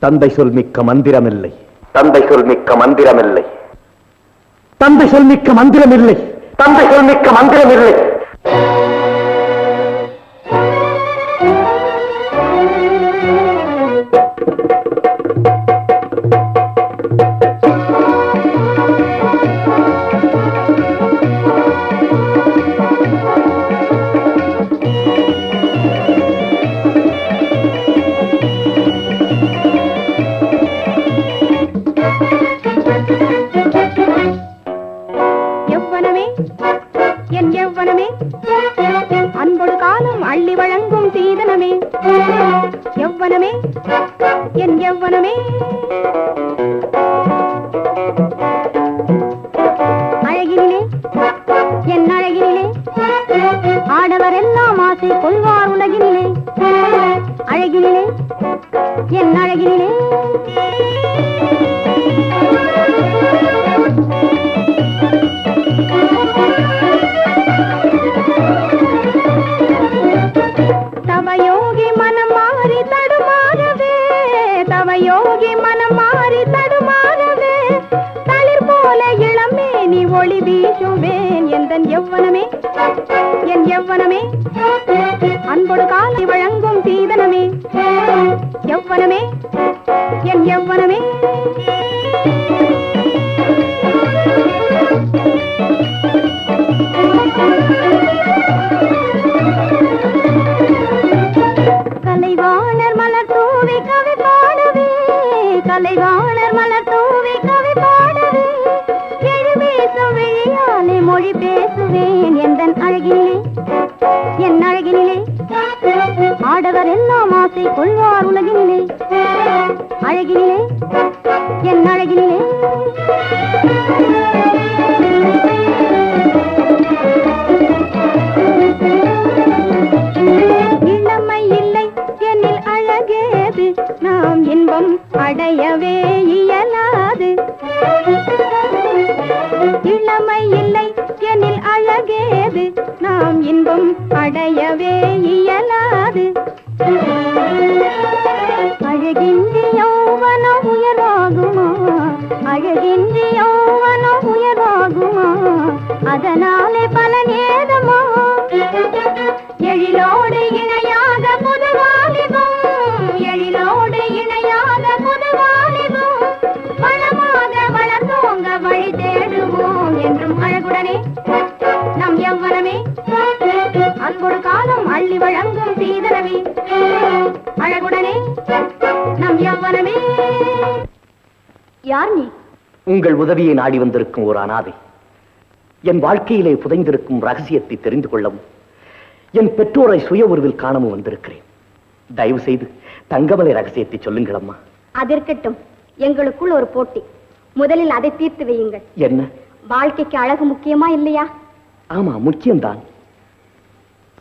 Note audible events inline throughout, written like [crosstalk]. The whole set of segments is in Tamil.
தந்தை சொல் மிக்க மந்திரமில்லை. தந்தை சொல் மிக்க மந்திரமில்லை. தந்தை சொல் மிக்க மந்திரமில்லை. தந்தை சொல் மிக்க மந்திரமில்லை. எவ்வனமே அள்ளி வழங்கும் சீதனமே. எவ்வனமே? என் எவ்வனமே? அழகினிலே என் அழகினிலே ஆடவர் எல்லாம் ஆசை கொள்வார் உலகினிலே. அழகினிலே என் அழகினிலே யோகி மனம் மாறி தடுமாறவே தளிர் போல இளமே நீ ஒளி வீசுவேன். எந்தன் எவ்வனமே என் எவ்வனமே அன்பொடு காலை வழங்கும் சீதனமே. எவ்வனமே என் எவ்வனமே கலைவாணர் மலர் தூவி கவி பாடவே எழுவேசும் விழியாலே மொழி பேசுவேன் எந்த அழகினிலே என் அழகினிலே. ஆடவர் எல்லாம் ஆசை கொள்வார் உலகினிலே. அழகினிலே என் அழகினிலே. இளமை இல்லை என்னில் அழகேது நாம் அடையவே இயலாது. இளமை இல்லை எனில் அழகேது. நாம் இன்பம் அடையவே இயலாது. அழகின்றி யௌவனம் உயர்வாகுமா? அழகின்றி யௌவனம் உயர்வாகுமா? அதனாலே பலன் ஏதோ அள்ளி வழங்கும் சீதனமே அழகுடனே நம் எவ்வனமே யார் நீ? உங்கள் உதவியை நாடி வந்திருக்கும் ஒரு அனாதை. என் வாழ்க்கையிலே புதைந்திருக்கும் ரகசியத்தை தெரிந்து கொள்ளவும் என் பெற்றோரை சுய உருவில் காணவும் வந்திருக்கிறேன். தயவு செய்து தங்கமலை ரகசியத்தை சொல்லுங்கள் அம்மா. அதிர்க்கட்டும். எங்களுக்குள் ஒரு போட்டி. முதலில் அதை தீர்த்து வையுங்கள். என்ன? வாழ்க்கைக்கு அழகு முக்கியமா இல்லையா? ஆமா முக்கியம்தான்.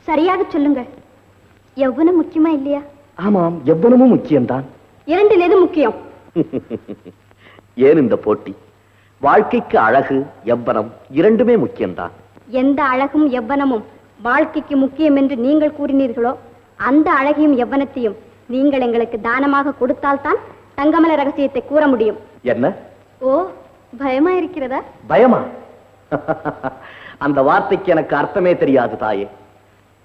சரியாக சொல்லுங்கள். எவ்வளவு முக்கியமா இல்லையா? ஆமாம் எவ்வளவும் முக்கியம்தான். இரண்டில் எது முக்கியம்? [laughs] ஏன் இந்த போட்டி? வாழ்க்கைக்கு அழகு எவ்வனம் இரண்டுமே முக்கியம்தான். எந்த அழகும் எவ்வனமும் வாழ்க்கைக்கு முக்கியம் என்று நீங்கள் கூறினீர்களோ அந்த அழகையும் எவ்வனத்தையும் நீங்கள் எங்களுக்கு தானமாக கொடுத்தால்தான் தங்கமல ரகசியத்தை கூற முடியும். என்ன? ஓ பயமா இருக்கிறதா? பயமா? [laughs] அந்த வார்த்தைக்கு எனக்கு அர்த்தமே தெரியாது தாயே.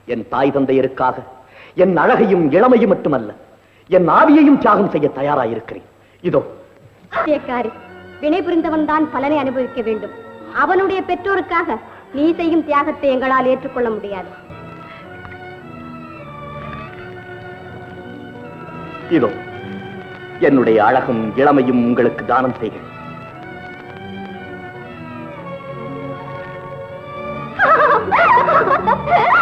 என் தாய் தந்தையருக்காக என் அழகையும் இளமையும் மட்டுமல்ல என் ஆவியையும் தியாகம் செய்ய தயாராயிருக்கிறேன். இதோ. வினை புரிந்தவன் தான் பலனை அனுபவிக்க வேண்டும். அவனுடைய பெற்றோருக்காக நீ செய்யும் தியாகத்தை எங்களால் ஏற்றுக்கொள்ள முடியாது. இதோ. என்னுடைய அழகும் இளமையும் உங்களுக்கு தானம் செய்கிறேன். [laughs]